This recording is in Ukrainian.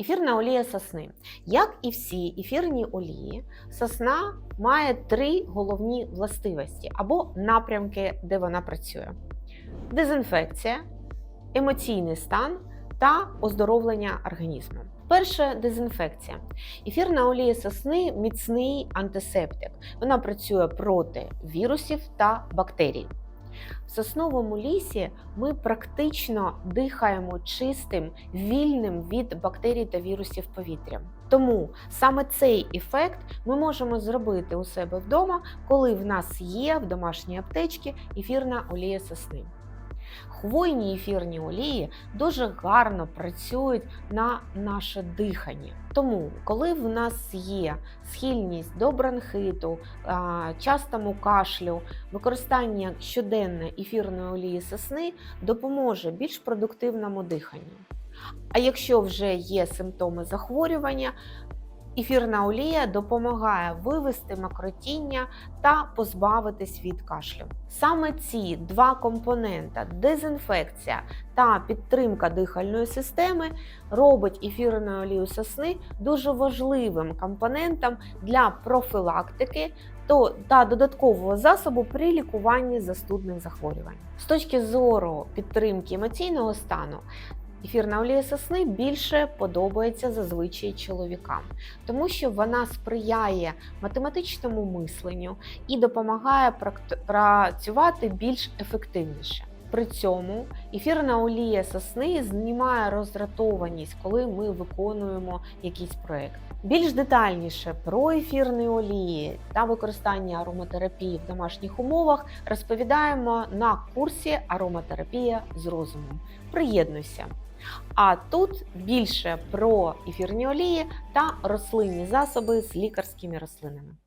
Ефірна олія сосни. Як і всі ефірні олії, сосна має три головні властивості або напрямки, де вона працює: дезінфекція, емоційний стан та оздоровлення організму. Перше дезінфекція. Ефірна олія сосни міцний антисептик. Вона працює проти вірусів та бактерій. В сосновому лісі ми практично дихаємо чистим, вільним від бактерій та вірусів повітрям. Тому саме цей ефект ми можемо зробити у себе вдома, коли в нас є в домашній аптечці ефірна олія сосни. Хвойні ефірні олії дуже гарно працюють на наше дихання. Тому, коли в нас є схильність до бронхиту, частому кашлю, використання щоденне ефірної олії сосни допоможе більш продуктивному диханню. А якщо вже є симптоми захворювання, ефірна олія допомагає вивести макротіння та позбавитись від кашлю. Саме ці два компонента дезінфекція та підтримка дихальної системи робить ефірну олію сосни дуже важливим компонентом для профілактики та додаткового засобу при лікуванні застудних захворювань. З точки зору підтримки емоційного стану. Ефірна олія сосни більше подобається зазвичай чоловікам, тому що вона сприяє математичному мисленню і допомагає працювати більш ефективніше. При цьому ефірна олія сосни знімає роздратованість, коли ми виконуємо якийсь проект. Більш детальніше про ефірні олії та використання ароматерапії в домашніх умовах розповідаємо на курсі Ароматерапія з розумом. Приєднуйся! А тут більше про ефірні олії та рослинні засоби з лікарськими рослинами.